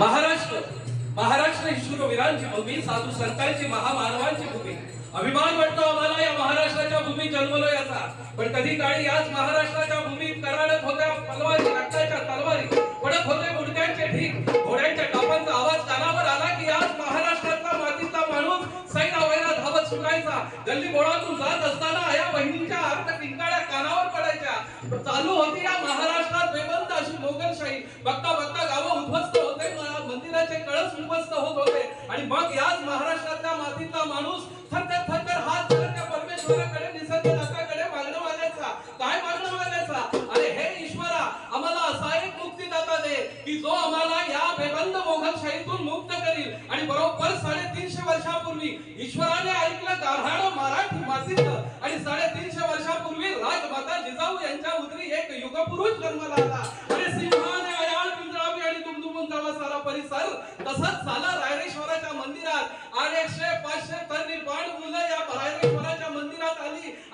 महाराष्ट्र. महाराष्ट्र ही शूरवीरांची भूमी साधू संतांची महामानवांची भूमी. अभिमान वाटतो आम्हाला या महाराष्ट्राच्या भूमीत जन्मलो याचा. पण कधी काळी याच महाराष्ट्राच्या भूमीत कराडत होत्या तलवारी रक्ताच्या तलवारी. पडत होते मुडक्यांचे ढीक घोड्यांच्या टापांचा आवाज कानावर आला की याच महाराष्ट्रातला मातीचा माणूस सैन व्हायला धावत सुटायचा. गल्ली बोळातून जात असताना या बहिणींच्या अर्थ किंकाळ्या कानावर पडायच्या. चालू होती या महाराष्ट्रात बेबंद अशी मोगलशाही. बघता बघता गावं उद्ध्वस्त उद्ध्वस्त होत होते. आणि मग याच महाराष्ट्रातल्या मातीतला माणूस थरथर थरथर हात धरून त्या परमेश्वराकडे निसर्गदात्याकडे मागणं मागायचा. काय मागणं मागायचा? अरे हे ईश्वरा आम्हाला असा एक मुक्तीदाता दे की जो आम्हाला या बेबंद मोघलशाहीतून मुक्त करील. आणि बरोबर साडेतीनशे वर्षापूर्वी ईश्वराने ऐकलं गाढाण मराठी मातीतलं. आणि साडेतीनशे वर्षापूर्वी राजमाता जिजाऊ यांच्या उदरी एक युगपुरुष जन्माला आला.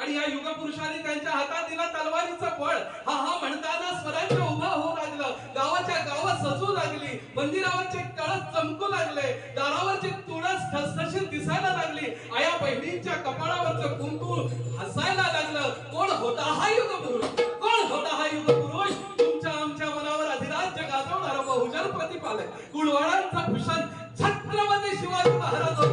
आणि या युगपुरुषाने त्यांच्या हातात दिला तलवारीचं फळ हा हा म्हणताना स्वराज्य उभं होऊ लागलं. गावाच्या गावात सजू लागली. मंदिरावरचे कळस चमकू लागले. दारावरचे तुळस ठसठशीत दिसायला लागली. आया बहिणींच्या कपाळावरचं कुंकू हसायला लागलं. कोण होता हा युगपुरुष? कोण होता हा युगपुरुष? तुमच्या आमच्या मनावर अधिराज्य गाजवणारा बहुजन प्रतिपालक. कुळवाडांचा भूषण छत्रपती शिवाजी महाराज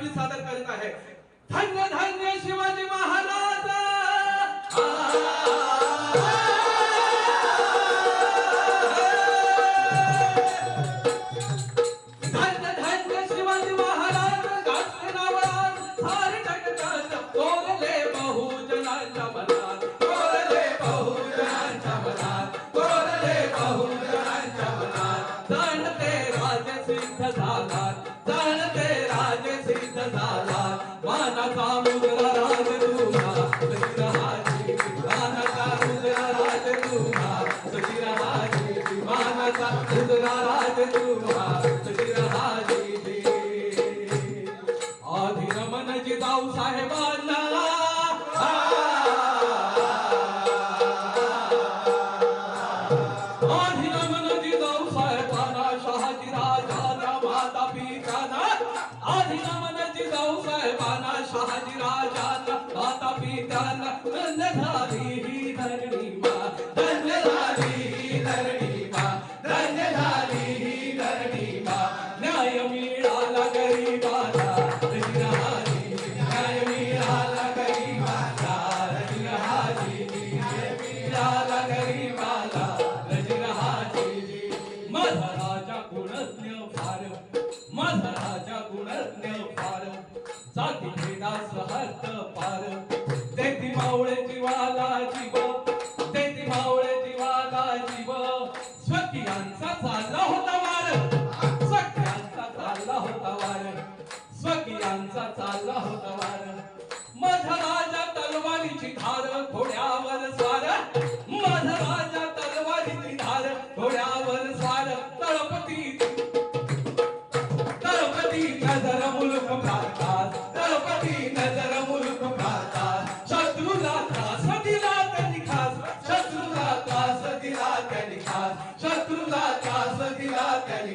गंगाधर सादर करीत आहे. धन्य धन्य शिवाजी महाराज. साहेबांना शहाजी राजा माता पित्याला नंद झाली राजा गुणज्ञ फार जाती भेदास हद्द पार तेथी मावळे जीवाला जीव तेथी मावळे जीवाला जीव स्वकीयांचा चालला होता वार स्वकीयांचा चालला होता वार स्वकीयांचा चालला होता वार माझा राजा तलवारीची धार थोड्या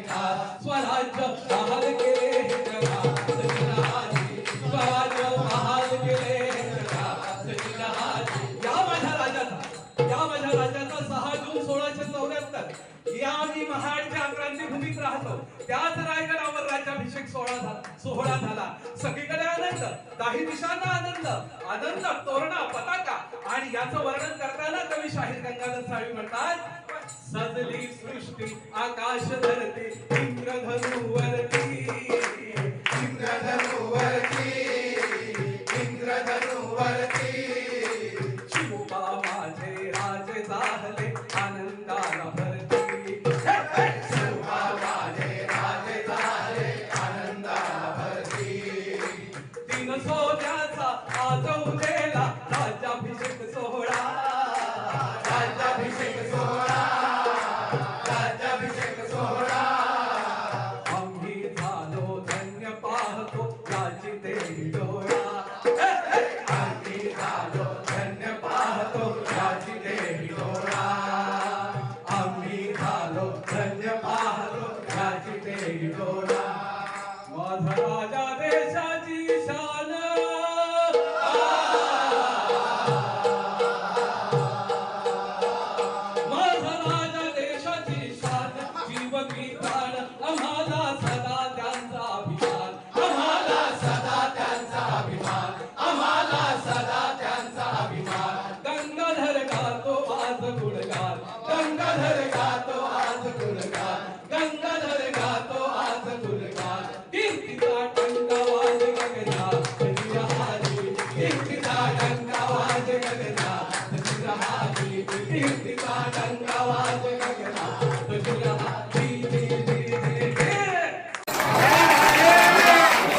स्वराज्य महाल केले स्वराज्य महाल केले या माझ्या राजाचा या माझ्या राजाचा सहा जून सोळाशे चौऱ्याहत्तर या मी महाडच्या राहतो. त्याच रायगडावर राज्याभिषेक सोहळा झाला सोहळा झाला. सगळीकडे आनंद काही दिशांना आनंद. आनंद तोरणा पताका. आणि याचं वर्णन करताना कवी शाहीर गंगाधर साळवी म्हणतात सजली सृष्टी आकाश धरती इंद्रधनु वरती इंद्रधनु जंगल हर जात